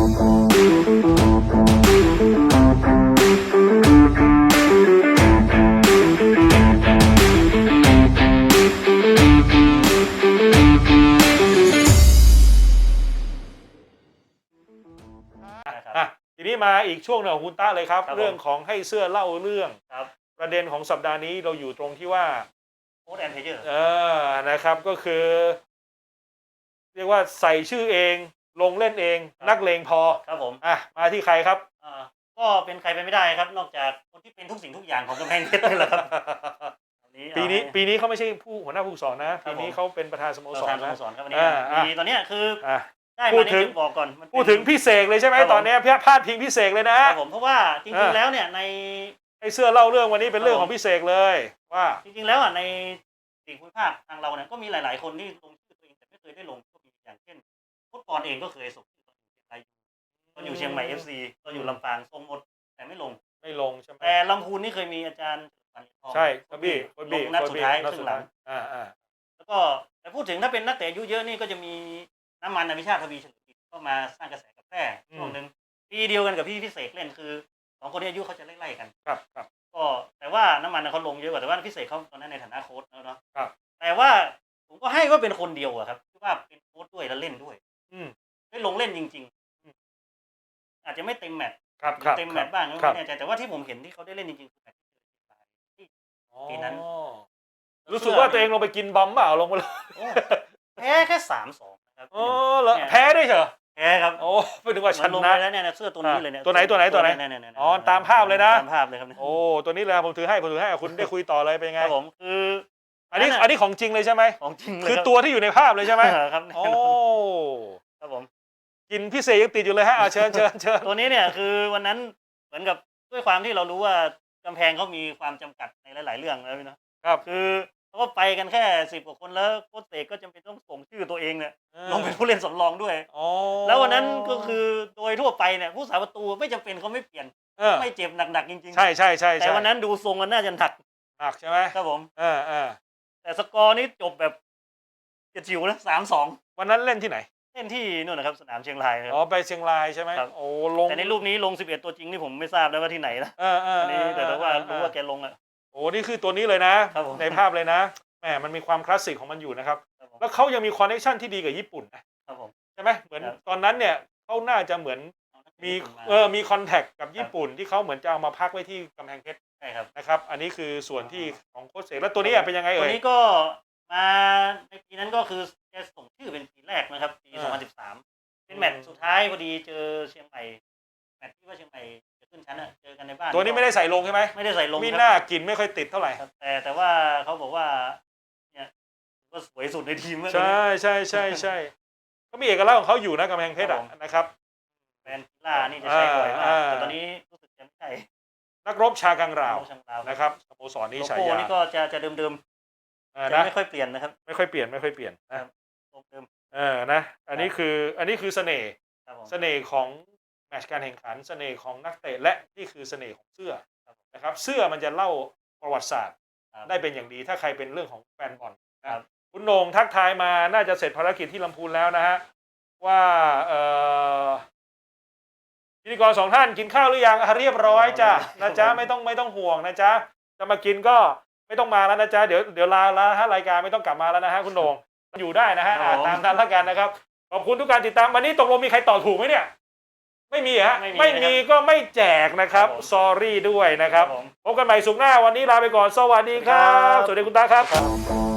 นะครับอะทีนี้มาอีกช่วงหนึ่งของคุณต้าเลยครับ ครับผม เรื่องของให้เสื้อเล่าเรื่อง ครับประเด็นของสัปดาห์นี้เราอยู่ตรงที่ว่า โค้ดแอนเพเยอร์ เออนะครับก็คือ เรียกว่าใส่ชื่อเอง ลงเล่นเองนักเลงพอครับผมอะมาที่ใครครับอ่าก็เป็นใครไปไม่ได้ครับ นอกจากคนที่เป็นทุกสิ่งทุกอย่างของกำแพงเพชรนี่แหละครับวัปีนี้เอาให้ปีนี้เขาไม่ใช่ผู้หัวหน้าผู้ฝึกสอนนะครัปีบผมนี้เขาเป็นประธานสโมประสรธานสนะโมสรครับวันนี้อ่าอ่ามีตอนเนี้ยคืออะได้พูมาดในถึงจุดบอกก่อนมันเป็นพูดถึงพี่เสกเลยใช่ไหมครับผมตอนเนี้ยพี่พาดพิงพี่เสกเลยนะครับผมเพราะว่าจอ่าริงๆแล้วเนี่ยในไอเสื้อเล่าเรื่องวันนี้เป็นเรื่องครับขผอมงพี่เสกเลยว่าจริงๆแล้วอะในสี่ภูมิภาคทางเราเนี่ยก็มีหลาย ๆ คนที่ลงชื่อตัวเองแต่ไม่เคยได้ลงก็มีอย่างเช่น ฟุตบอลเองก็เคยส่งชื่อตอนอยู่เชียงรายตอนอยู่เชียงใหม่เอฟซีตอนอยู่ลำปางส่งหมดแต่ไม่ลง ไม่ลงใช่ไหมแต่ลำพูนนี่เคยมีอาจารย์ปันทองใช่ครับพี่โค้ชลบี้งนัดโค้ชสุดบี้ท้ายนัดครึ่สุดงหลัท้างยอ่าอ่าแล้วก็แต่พูดถึงถ้าเป็นนักเตะอายุเยอะนี่ก็จะมีน้ำมันอภิชาติทวีเฉลิมกิจเข้ามาสร้างกระแสกับแพร่ช่วงหนึ่งปีเดียวกันกับพี่พิเศษเล่นคือสองคนนี้อายุเขาจะไล่ๆกันครับครับก็แต่ว่าน้ำมันน่ะเขาลงเยอะกว่าแต่ว่าพิเศษเขาตอนนั้นในฐานะโค้ชแล้วเนาะครับแต่ว่าผมก็ให้ว่าเป็นคนเดียวอะครับที่ว่าเป็นโค้ชด้วยแล้วเล่นด้วย อืมได้ลงเล่นจริงอืมๆอาจจะไม่เต็มแมตช์ครับหครือรับเต็มแมตช์บ้างครัไม่แน่ใจแต่ว่าที่ผมเห็นที่เขาได้เล่นจริงๆคือแมตช์ที่ปีนั้นอ๋อรู้สึกว่าตัวเองลงไปกินบอมเปล่าลงมาเลยโอ้แพ้แค่สามสองนะครับอ๋อเหรอเนี่ยแพ้ด้วยเหรอแพ้ครับโอ้ไม่นึกว่าชมันลงนะไปแล้วเนี่ยเสื้อตัวนี้เลยเนี่ยตัวไหนตัวไหนตัวไหนเยเยเยอ๋อตามภาพเลยนะตามภาพเลยครับโอ้ตัวนี้เลยผมถือให้ผมถือให้คุณได้คุยต่อเลยเป็นยังคไงรับผมคืออันนี้อันนี้ของจริงเลยใช่ไหมของจริงเลยคือรับตัวที่อยู่ในภาพเลยใช่ไหมเออครับแน่โอ้นอน ครับผมกินพี่เสกยังติดอยู่เลยฮะอะเชิญเชิญเชิญตัวนี้เนี่ยคือวันนั้นเหมือนกับด้วยความที่เรารู้ว่ากำแพงเขามีความจำกัดในหลาย ๆ เรื่องแล้วพี่เนาะครับ คือเขาก็ไปกันแค่สิบกว่าคนแล้วโค้ชเสกก็จำเป็นต้องส่งชื่อตัวเองเนี่ยลงเป็นผู้เล่นสำรองด้วย อ๋อแล้ววันนั้นก็คือโดยทั่วไปเนี่ยผู้สาประตูไม่จำเป็นเขาไม่เปลี่ยนเออไม่เจ็บหนักๆจริงใช่ใช่ใช่ๆแต่ใช่วันนั้นดูทรงมันน่าจะหนักหนักใช่ไหมครับผม เออเออแต่สกอร์นี้จบแบบเฉียดฉิวนะสามสองวันนั้นเล่นที่ไหน เล่นที่นู่นนะครับสนามเชียงรายนะคอ๋อรับไปเชียงรายใช่ไหมครับ โอ้ลงแต่ในรูปนี้ลง 11 ตัวจริงนี่ผมไม่ทราบนะว่าที่ไหนนะเออเอออันเอนี้อแต่แต่ว่าเออรู้ว่าแกลงอะ โอ้นี่คือตัวนี้เลยนะ ครับผมในภาพเลยนะแหมมันมีความคลาสสิกของมันอยู่นะครับ ครับผม แล้วเขายังมีคอนเนคชั่นที่ดีกับญี่ปุ่นนะครับผม ใช่ไหมเหมือนครับ ตอนนั้นเนี่ยเขาน่าจะเหมือนเอานักมีญี่ปุ่นมาเออมีคอนแทคกับญี่ปุ่นที่เขาเหมือนจะเอามาพักไว้ที่กำแพงเพชรใช่ครับ นะครับ อันนี้คือส่วนที่ของโค้ชเสกแล้วตัวนี้อะเป็นยังไงตัวเอ่ย นี้ก็ มาในปีนั้นก็คือแกส่งชื่อเป็นปีแรกนะครับ ปีอ่า2013 เป็นแมตช์สุดท้ายพอดีเจอเชียงใหม่แมตช์ที่ว่าเชียงใหม่จะขึ้นชั้นอะเจอกันในบ้านตัวนี้ไม่ได้ใส่ลงใช่ไหมไม่ได้ใส่ลงมีครับหน้ากลิ่นไม่ค่อยติดเท่าไหร่ครับแต่แต่ว่าเขาบอกว่าเนี่ยก็สวยสุดในทีมแล้วใช่ใช่ใช่ใช่ก็มีเอกลักษณ์ของเขาอยู่นะกำแพงเพชรอะนะครับแฟนกีฬานี่จะใช้บ่อยมากอ่าแต่ตอนนี้รู้สึกจะไม่ใช่นักรบชากังราวช่างราวนะครับสโมสรนี้โลฉาโก้ยานี่ก็จะจะเดิมเอๆอ จะนะไม่ค่อยเปลี่ยนนะครับ ไม่ค่อยเปลี่ยนไม่ค่อยเปลี่ยนนะครับโลโก้เดิมเออนะอันนี้คืออันนี้คือเสน่ห์ครับผมเสน่ห์ของแมตช์การแข่งขันเสน่ห์ของนักเตะและนี่คือเสน่ห์ของเสื้อนะครับ เสื้อมันจะเล่าประวัติศาสตร์ครับได้เป็นอย่างดีถ้าใครเป็นเรื่องของแฟนบอลนะครับคุณโหน่งทักทายมาน่าจะเสร็จภารกิจที่ลำพูนแล้วนะฮะว่าเอ่อพิธีกรสองท่านกินข้าวหรือยังอะเรียบร้อยจ้ะนะจ๊ะไม่ต้องไม่ต้องห่วงนะจ๊ะจะมากินก็ ไม่ต้องมาแล้วนะจ๊ะเดี๋ยวเดี๋ยวลาลาฮะรายการไม่ต้องกลับมาแล้วนะฮะคุณโหน่งอยู่ได้นะฮะอะตามนั้นละกันนะครับขอบคุณทุกการติดตามวันนี้ตกลงมีใครตอบถูกไหมเนี่ย ไม่มีฮะไม่มีไม่มีก็ไม่แจกนะครับครับผม ซอรี่ด้วยนะครับผม พบกันใหม่สุขหน้าวันนี้ลาไปก่อนสวัสดีครับ สวัสดีครับสวัสดีคุณตาครับครับ